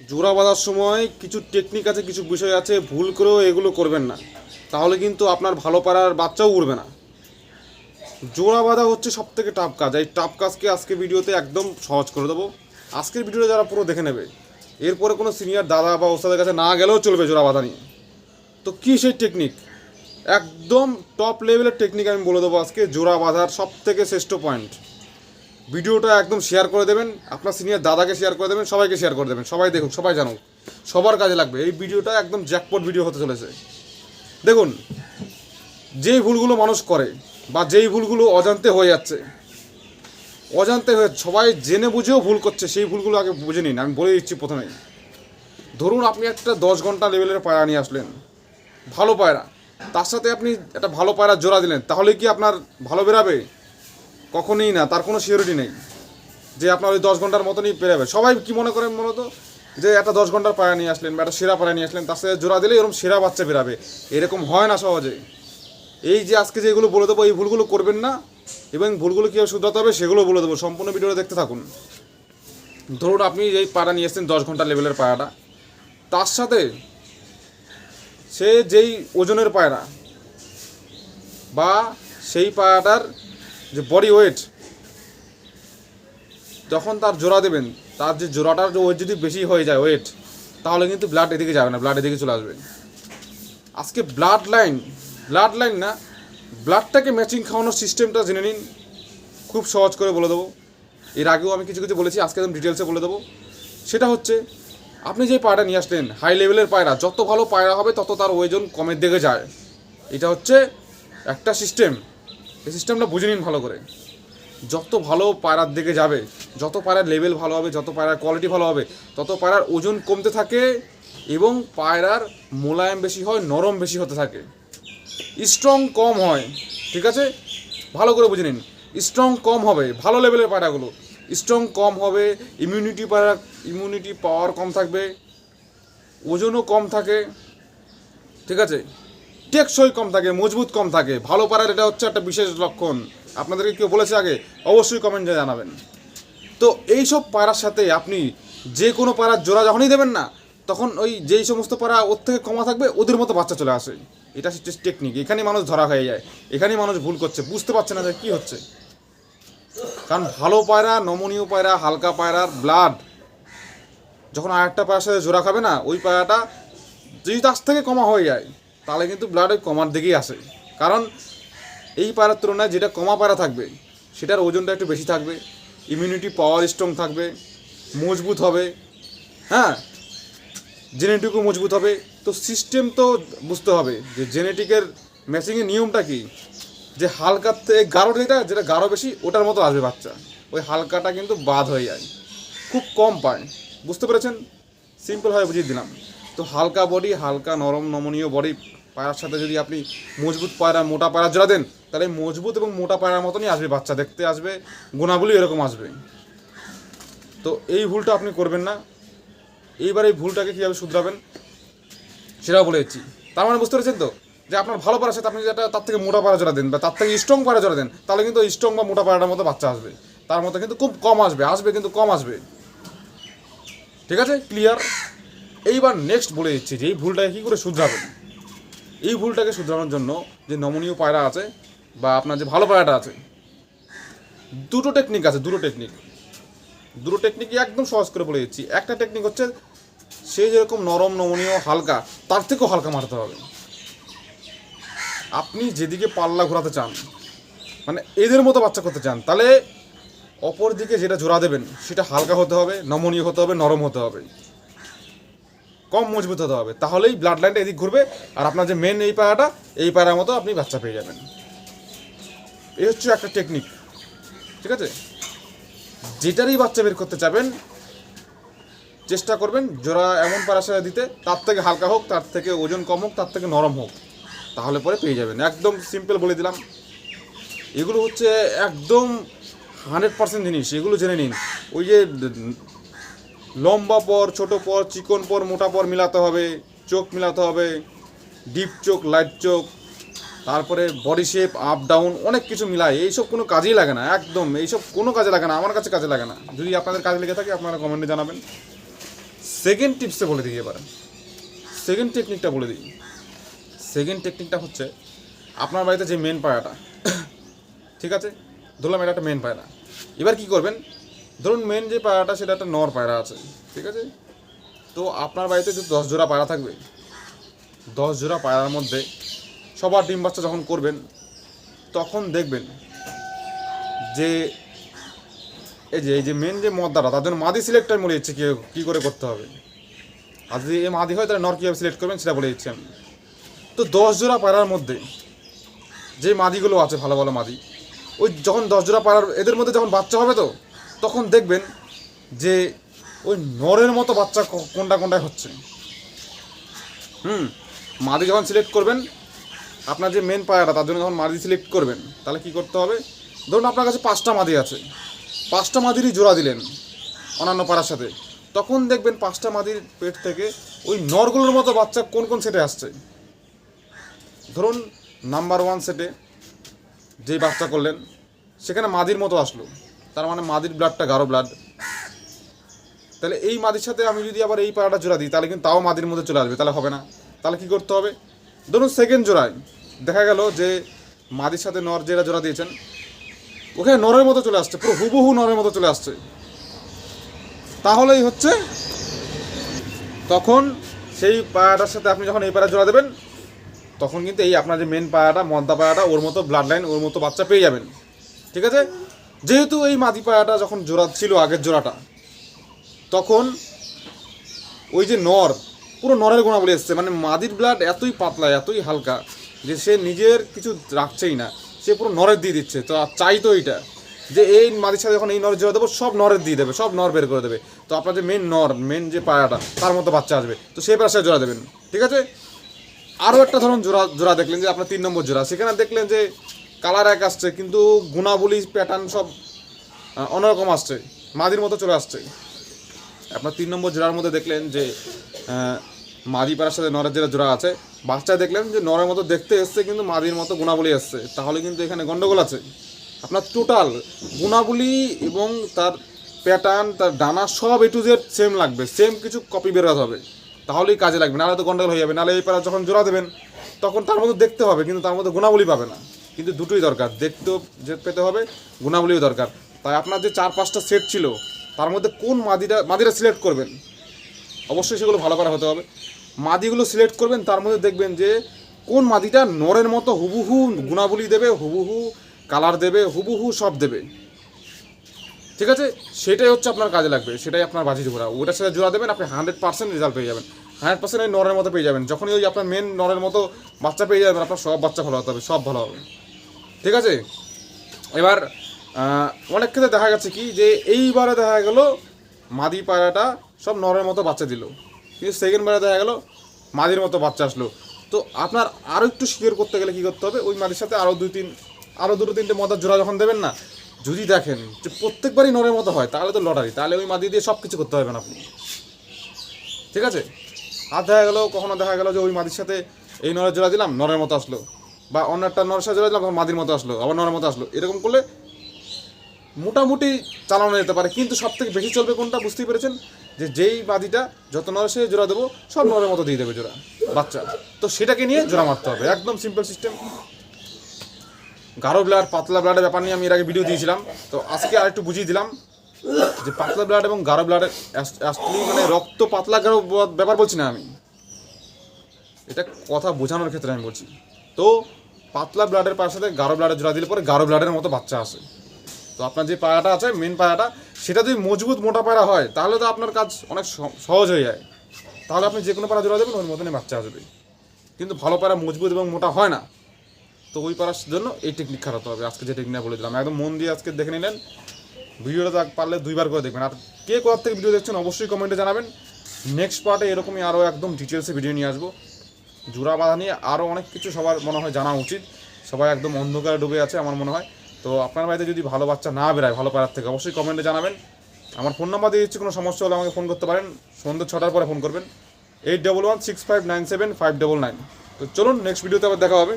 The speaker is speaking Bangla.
জোড়া বাঁধার সময় কিছু টেকনিক আছে, কিছু বিষয় আছে, ভুল করেও এগুলো করবেন না। তাহলে কিন্তু আপনার ভালো পাড়ার বাচ্চাও উড়বে না। জোড়া বাঁধা হচ্ছে সব থেকে টাফ কাজ। এই টাফ কাজকে আজকে ভিডিওতে একদম সহজ করে দেবো। আজকের ভিডিওটা যারা পুরো দেখে নেবে, এরপরে কোনো সিনিয়র দাদা বা ওস্তাদের কাছে না গেলেও চলবে জোড়া বাঁধা নিয়ে। তো কী সেই টেকনিক একদম টপ লেভেলের টেকনিক আমি বলে দেবো আজকে জোড়া বাঁধার সব থেকে শ্রেষ্ঠ পয়েন্ট ভিডিওটা একদম শেয়ার করে দেবেন, আপনার সিনিয়র দাদাকে শেয়ার করে দেবেন, সবাইকে শেয়ার করে দেবেন, সবাই দেখুন সবাই জানুক, সবার কাজে লাগবে। এই ভিডিওটা একদম জ্যাকপট ভিডিও হতে চলেছে। দেখুন, যেই ভুলগুলো মানুষ করে বা যেই ভুলগুলো অজান্তে হয়ে যাচ্ছে, অজান্তে হয়ে, সবাই জেনে বুঝেও ভুল করছে, সেই ভুলগুলো আগে বুঝে নিন, আমি বলে দিচ্ছি প্রথমেই। ধরুন আপনি একটা দশ ঘণ্টা লেভেলের পায়রা নিয়ে আসলেন, ভালো পায়রা, তার সাথে আপনি একটা ভালো পায়রা জোড়া দিলেন, তাহলে কি আপনার ভালো বেরাবে? কখনোই না, তার কোনো সিওরিটি নেই। যে আপনার ওই দশ ঘণ্টার মতনই পেরাবে। সবাই কি মনে করেন মূলত যে একটা দশ ঘণ্টার পায়া নিয়ে আসলেন বা একটা সেরা পায়রা নিয়ে আসলেন, তার সাথে জোড়া দিলে এরকম সেরা বাচ্চা বেরাবে। এরকম হয় না সহজে। এই যে আজকে যেগুলো বলে দেবো, এই ভুলগুলো করবেন না এবং ভুলগুলো কীভাবে শুধরাতে হবে সেগুলো বলে দেবো। সম্পূর্ণ ভিডিওটা দেখতে থাকুন। ধরুন আপনি এই পায়রা নিয়ে এসেছেন, দশ ঘণ্টা লেভেলের পায়াটা, তার সাথে সে যেই ওজনের পায়রা বা সেই পায়রাটার যে বডি ওয়েট যখন তার জোড়া দেবেন, তার যে জোড়াটার যে ওয়েট যদি বেশি হয়ে যায় ওয়েট তাহলে কিন্তু ব্লাড এদিকে যাবে না ব্লাড এদিকে চলে আসবে। আজকে ব্লাড লাইন ব্লাড লাইন না ব্লাডটাকে ম্যাচিং খাওয়ানোর সিস্টেমটা জেনে নিন। খুব সহজ করে বলে দেবো। এর আগেও আমি কিছু কিছু বলেছি, আজকে একদম ডিটেলসে বলে দেবো। সেটা হচ্ছে, আপনি যে পায়রা নিয়ে আসলেন হাই লেভেলের পায়রা, যত ভালো পায়রা হবে, তত তার ওজন কমের দিকে যায়। এটা হচ্ছে একটা সিস্টেম এই সিস্টেমটা বুঝে নিন ভালো করে। যত ভালো পায়রার দিকে যাবে, যত পায়রার লেভেল ভালো হবে, যত পায়রার কোয়ালিটি ভালো হবে, তত পায়রার ওজন কমতে থাকে এবং পায়রার মোলায়েম বেশি হয়, নরম বেশি হতে থাকে। স্ট্রং কম হয়, ঠিক আছে? ভালো করে বুঝে নিন। স্ট্রং কম হবে, ভালো লেভেলের পায়রাগুলো। স্ট্রং কম হবে ইমিউনিটি পায়রা ইমিউনিটি পাওয়ার কম থাকবে, ওজনও কম থাকে, ঠিক আছে? টেকসই কম থাকে, মজবুত কম থাকে। ভালো পাড়ার এটা হচ্ছে একটা বিশেষ লক্ষণ। আপনাদেরকে কেউ বলেছে আগে, অবশ্যই কমেন্টে জানাবেন। তো এই সব পাড়ার সাথে আপনি যে কোনো পাড়ার জোড়া যখনই দেবেন না, তখন ওই যেই সমস্ত পাড়া ওর থেকে কমা থাকবে, ওদের মতো বাচ্চা চলে আসে। এটা হচ্ছে টেকনিক এখানেই মানুষ ধরা হয়ে যায়। এখানেই মানুষ ভুল করছে। বুঝতে পারছে না যে কী হচ্ছে। কারণ ভালো পায়রা, নমনীয় পায়রা, হালকা পায়রার ব্লাড যখন আরেকটা পায়রার সাথে জোড়া খাবে না, ওই পায়রাটা যদি তার থেকে কমা হয়ে যায় তাহলে কিন্তু ব্লাড ওই কমার দিকেই আসে। কারণ এই পায়রার তুলনায় যেটা কমা পায়রা থাকবে, সেটার ওজনটা একটু বেশি থাকবে ইমিউনিটি পাওয়ার স্ট্রং থাকবে, মজবুত হবে হ্যাঁ? জেনেটিকও মজবুত হবে। তো সিস্টেম তো বুঝতে হবে যে জেনেটিকের ম্যাচিংয়ের নিয়মটা কি? যে হালকার থেকে গাঢ় যেটা যেটা গাঢ় বেশি, ওটার মতো আসবে বাচ্চা। ওই হালকাটা কিন্তু বাদ হয়ে যায়। খুব কম পায়। বুঝতে পেরেছেন? সিম্পলভাবে বুঝিয়ে দিলাম। তো হালকা বডি হালকা নরম নমনীয় বডি পায়রার সাথে যদি আপনি মজবুত পায়রা, মোটা পায়রা জোড়া দেন, তাহলে মজবুত এবং মোটা পায়রার মতনই আসবে, বাচ্চা দেখতে আসবে, গুণাবলী এরকম আসবে। তো এই ভুলটা আপনি করবেন না। এইবার এই ভুলটাকে কীভাবে শুধরাবেন, সেটাও বলে দিচ্ছি। তার মানে বুঝতে পেরেছেন তো? যে আপনার ভালো পাড়ার সাথে আপনি যেটা তার থেকে মোটা পাড়া জোড়া দেন, বা তার থেকে স্ট্রং পাড়া জোড়া দেন, তাহলে কিন্তু স্ট্রং বা মোটা পাড়াটার মতো বাচ্চা আসবে। তার মধ্যে কিন্তু খুব কম আসবে আসবে কিন্তু কম আসবে। ঠিক আছে? ক্লিয়ার এইবার নেক্সট বলে দিচ্ছি যে এই ভুলটাকে কী করে শুধরাবেন? এই ভুলটাকে শুধরানোর জন্য যে নমনীয় পায়রা আছে বা আপনার যে ভালো পায়রাটা আছে, দুটো টেকনিক আছে, দুটো টেকনিক দুটো টেকনিকই একদম সহজ করে বলে দিচ্ছি। একটা টেকনিক হচ্ছে সে যেরকম নরম, নমনীয়, হালকা, তার থেকেও হালকা মারতে হবে। আপনি যেদিকে পাল্লা ঘোরাতে চান মানে এদের মতো বাচ্চা করতে চান, তাহলে অপর দিকে যেটা জোড়া দেবেন, সেটা হালকা হতে হবে, নমনীয় হতে হবে, নরম হতে হবে। কম মজবুত হতে হবে। তাহলেই ব্লাড লাইনটা এদিক ঘুরবে আর আপনার যে মেন এই পায়রাটা এই পায়রার মতো আপনি বাচ্চা পেয়ে যাবেন। এই হচ্ছে একটা টেকনিক ঠিক আছে? যেটারই বাচ্চা বের করতে চাবেন, চেষ্টা করবেন জোড়া এমন পাড়ার সাথে দিতে, তার থেকে হালকা হোক, তার থেকে ওজন কম হোক, তার থেকে নরম হোক, তাহলে পরে পেয়ে যাবেন। একদম সিম্পল বলে দিলাম। এগুলো হচ্ছে একদম হান্ড্রেড পার্সেন্ট জিনিস, এগুলো জেনে নিন। ওই যে লম্বা পর, ছোট পর, চিকন পর, মোটা পর মিলাতে হবে। চোখ মিলাতে হবে। ডিপ চোখ, লাইট চোখ। তারপরে বডি শেপ, আপ, ডাউন, অনেক কিছু মিলায়। এইসব কোনো কাজেই লাগে না, একদম। এইসব কোনো কাজে লাগে না, আমার কাছে কাজে লাগে না। যদি আপনাদের কাজে লেগে থাকে, আপনারা কমেন্টে জানাবেন। সেকেন্ড টিপসে বলে দিই এবার। সেকেন্ড টেকনিকটা বলে দিই। সেকেন্ড টেকনিকটা হচ্ছে, আপনার বাড়িতে যে মেন পায়রাটা ঠিক আছে? ধরলাম এটা একটা মেন পায়রা। এবার কি করবেন? ধরুন মেন যে পায়রাটা, সেটা একটা নর পায়রা আছে, ঠিক আছে? তো আপনার বাড়িতে যে দশ জোড়া পায়রা থাকবে, দশ জোড়া পায়রার মধ্যে সবার ডিম বাচ্চা যখন করবেন, তখন দেখবেন যে, এই যে এই যে মেন যে মদ্দাটা, তার জন্য মাদি সিলেক্ট আমি বলে দিচ্ছি, কী কী করে করতে হবে? আর যদি এ মাদি হয়, তাহলে নর কীভাবে সিলেক্ট করবেন, সেটা বলে দিচ্ছি আমি। তো দশ জোড়া পায়রার মধ্যে যে মাদিগুলো আছে, ভালো ভালো মাদি, ওই যখন দশ জোড়া পায়রার, এদের মধ্যে যখন বাচ্চা হবে তো তখন দেখবেন যে ওই নরের মতো বাচ্চা কোনটা কোনটায় হচ্ছে। হুম, মাদি যখন সিলেক্ট করবেন, আপনার যে মেন পায়রাটা তার জন্য যখন মাদি সিলেক্ট করবেন, তাহলে কি করতে হবে? ধরুন আপনার কাছে পাঁচটা মাদি আছে। পাঁচটা মাদিরই জোড়া দিলেন অন্যান্য পাড়ার সাথে। তখন দেখবেন পাঁচটা মাদির পেট থেকে ওই নরগুলোর মতো বাচ্চা কোন কোন সেটে আসছে। ধরুন নাম্বার ওয়ান সেটে যেই বাচ্চা করলেন, সেখানে মাদির মতো আসলো। তার মানে মাদির ব্লাডটা গাঢ় ব্লাড তাহলে এই মাদির সাথে আমি যদি আবার এই পাড়াটা জোড়া দিই, তাহলে কিন্তু তাও মাদির মধ্যে চলে আসবে, তাহলে হবে না। তাহলে কি করতে হবে? ধরুন সেকেন্ড জোড়ায় দেখা গেল যে মাদির সাথে নর যেটা জোড়া দিয়েছেন, ওখানে নরের মতো চলে আসছে, পুরো হুবহু নরের মতো চলে আসছে। তাহলেই হচ্ছে তখন সেই পায়াটার সাথে আপনি যখন এই পায়রা জোড়া দেবেন, তখন কিন্তু এই আপনার যে মেন পায়াটা মদ্দা পায়াটা ওর মতো ব্লাড লাইন ওর মতো বাচ্চা পেয়ে যাবেন। ঠিক আছে? যেহেতু এই মাদি পায়াটা যখন জোড়া ছিল, আগের জোড়াটা, তখন ওই যে নর, পুরো নরের গুণাবলী এসছে। মানে মাদির ব্লাড এতই পাতলা, এতই হালকা, যে সে নিজের কিছু রাখছেই না। সে পুরো নরের দিয়ে দিচ্ছে। তো চাই তো এইটা যে এই মাদির সাথে যখন এই নর জোড়া দেবো, সব নরের দিয়ে দেবে, সব নর বের করে দেবে। তো আপনার যে মেন নর মেন যে পায়াটা, তার মতো বাচ্চা আসবে। তো সেই পাশে জোড়া দেবেন। ঠিক আছে? আরও একটা ধরুন জোড়া জোড়া দেখলেন যে আপনার তিন নম্বর জোড়া। সেখানে দেখলেন যে কালার এক আসছে, কিন্তু গুণাবলী প্যাটার্ন সব অন্যরকম আসছে। মাদির মতো চলে আসছে। আপনার তিন নম্বর জোড়ার মধ্যে দেখলেন যে মাদি পাড়ার সাথে নরের যেটা জোড়া আছে। বাচ্চা দেখলেন যে, নরের মতো দেখতে এসছে, কিন্তু মাদির মতো গুণাবলী আসছে তাহলে কিন্তু এখানে গন্ডগোল আছে। আপনার টোটাল গুণাবলী এবং তার প্যাটার্ন তার ডানা সব এ টু জেড সেম লাগবে। সেম কিছু কপি বেরোতে হবে। তাহলেই কাজে লাগবে। নাহলে তো গন্ডগোল হয়ে যাবে। নাহলে এই পাড়া যখন জোড়া দেবেন, তখন তার মধ্যে দেখতে হবে, কিন্তু তার মধ্যে গুণাবলী পাবে না। কিন্তু দুটোই দরকার। দেখতেও যে পেতে হবে, গুণাবলীও দরকার। তাই আপনার যে চার পাঁচটা সেট ছিল, তার মধ্যে কোন মাদিটা মাদিটা সিলেক্ট করবেন? অবশ্যই সেগুলো ভালো করা হতে হবে। মাদিগুলো সিলেক্ট করবেন, তার মধ্যে দেখবেন যে কোন মাদিটা নরের মতো হুবুহু গুণাবলী দেবে, হুবুহু কালার দেবে, হুবুহু সব দেবে। ঠিক আছে? সেটাই হচ্ছে আপনার কাজে লাগবে, সেটাই আপনার বাজি জোড়া। ওটার সাথে জোড়া দেবেন, আপনি হান্ড্রেড পার্সেন্ট রেজাল্ট পেয়ে যাবেন। হান্ড্রেড পার্সেন্ট ওই নরের মতো পেয়ে যাবেন। যখনই ওই আপনার মেন নরের মতো বাচ্চা পেয়ে যাবেন, আপনার সব বাচ্চা ভালো হতে হবে, সব ভালো হবে। ঠিক আছে? এবার অনেক ক্ষেত্রে দেখা গেছে কি যে এইবারে দেখা গেল মাদি পায়রাটা সব নরের মতো বাচ্চা দিল। কিন্তু সেকেন্ড বারে দেখা গেল মাদির মতো বাচ্চা আসলো। তো আপনার আরও একটু শিওর করতে গেলে কী করতে হবে? ওই মাদির সাথে আরও দুই তিন আরও দুটো তিনটে মদার জোড়া যখন দেবেন না, যদি দেখেন যে প্রত্যেকবারই নরের মতো হয়, তাহলে তো লটারি। তাহলে ওই মাদি দিয়ে সব কিছু করতে হবে না আপনি। ঠিক আছে? আর দেখা গেলো, কখনো দেখা গেলো যে ওই মাদির সাথে এই নরের জোড়া দিলাম, নরের মতো আসলো। বা অন্য একটা জোড়া দিলাম তখন মাদির মতো আসলো, আবার নরের মতো আসলো। এরকম করলে মোটামুটি চালানো যেতে পারে, কিন্তু সব থেকে বেশি চলবে কোনটা বুঝতেই পেরেছেন? যে যেই বাদিটা যত নরের সাথে জোড়া দেবো, সব নরের মতো দিয়ে দেবে জোড়া, বাচ্চা। তো সেটাকে নিয়ে জোড়া মারতে হবে, একদম সিম্পল সিস্টেম গাঢ় ব্লাড পাতলা ব্লাডের ব্যাপার নিয়ে আমি এর আগে ভিডিও দিয়েছিলাম। তো আজকে আর একটু বুঝিয়ে দিলাম যে পাতলা ব্লাড এবং গাঢ় ব্লাডের অ্যাকচুয়ালি মানে রক্ত পাতলা গাঢ় ব্যাপার বলছি না আমি। এটা কথা বোঝানোর ক্ষেত্রে আমি বলছি। তো পাতলা ব্লাডের পায়ের সাথে গাঢ় ব্লাডের জোড়া দিলে পরে গাঢ় ব্লাডের মতো বাচ্চা আসে। তো আপনার যে পায়াটা আছে মেন পায়াটা, সেটা যদি মজবুত মোটা পায়রা হয়, তাহলে তো আপনার কাজ অনেক সহজ হয়ে যায়। তাহলে আপনি যে কোনো পাড়া জোড়া দেবেন ওর মতনই বাচ্চা আসবে। কিন্তু ভালো পায়রা মজবুত এবং মোটা হয় না, তো ওই পাড়ার জন্য এই টেকনিক খাটাতে হবে। আজকে যে টেকনিক বলে দিলাম, একদম মন দিয়ে আজকে দেখে নিলেন। ভিডিওটা পারলে দুইবার করে দেখবেন। আর কে কোথার থেকে ভিডিও দেখছেন, অবশ্যই কমেন্টে জানাবেন। নেক্সট পার্টে এরকমই আরও একদম ডিটেলসে ভিডিও নিয়ে আসব। জোড়া বাঁধা নিয়ে আরও অনেক কিছু সবার মনে হয় জানা উচিত। সবাই একদম অন্ধকারে ডুবে আছে আমার মনে হয়। তো আপনার বাড়িতে যদি ভালো বাচ্চা না বেরোয় ভালো পাড়ার থেকে, অবশ্যই কমেন্টে জানাবেন। আমার ফোন নাম্বার দিয়ে দিচ্ছি, কোনো সমস্যা হলে আমাকে ফোন করতে পারেন। সন্ধ্যে ছটার পরে ফোন করবেন। Eight double one six five nine seven five double nine তো চলুন নেক্সট ভিডিওতে আবার দেখা হবে।